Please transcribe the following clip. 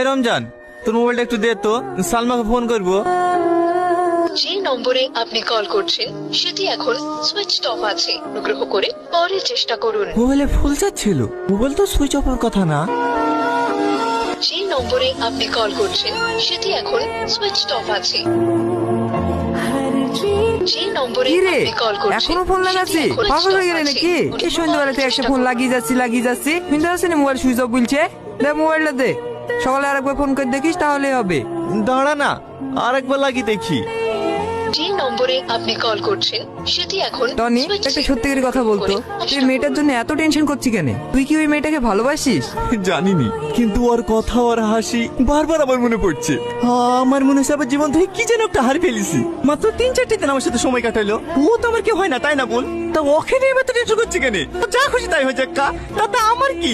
এ রমজান তোর মোবাইলটা একটু দে তো সালমাকে ফোন করব। যে নম্বরে আপনি কল করছেন সেটি এখন সুইচ অফ আছে। অনুগ্রহ করে পরে চেষ্টা করুন। মোবাইলে ফুল ছিল মোবাইল তো সুইচ অফের কথা না। যে নম্বরে আপনি কল করছেন সেটি এখন সুইচ অফ আছে। যে নম্বরে আপনি কল করছেন। এখনও ফোন লাগাচ্ছি পাগল হয়ে গেলে নাকি। এই একটা ফোন লাগিয়ে যাচ্ছি লাগিয়ে যাচ্ছি। কিন্তু আছে না মোবাইল সুইচ অফ বলছে। দে মোবাইলটা দে। সকালে আরেকবার ফোন করে দেখিস তাহলে হবে। দাঁড়া না আরেকবার লাগি দেখি। যে নম্বরে আপনি কল করছেন সেটি এখন টনি একটা সত্যিকারের কথা বলতো। তুই মেয়েটার জন্য এত টেনশন করছি কেন? তুই কি ওই মেয়েটাকে ভালোবাসিস? জানিনি কিন্তু ওর কথা ওর হাসি বারবার আমার মনে পড়ছে। আমার মনে হচ্ছে আবার জীবন থেকে কি যেন একটা হার ফেলেছি। মাত্র তিন চারটি দিন আমার সাথে সময় কাটাইলো। ও তো আমার কি হয় না তাই না বল তা ওকে নিয়ে এত টেনশন করছে কেন? যা খুশি তাই হয়ে যাক কা। তাতে আমার কি?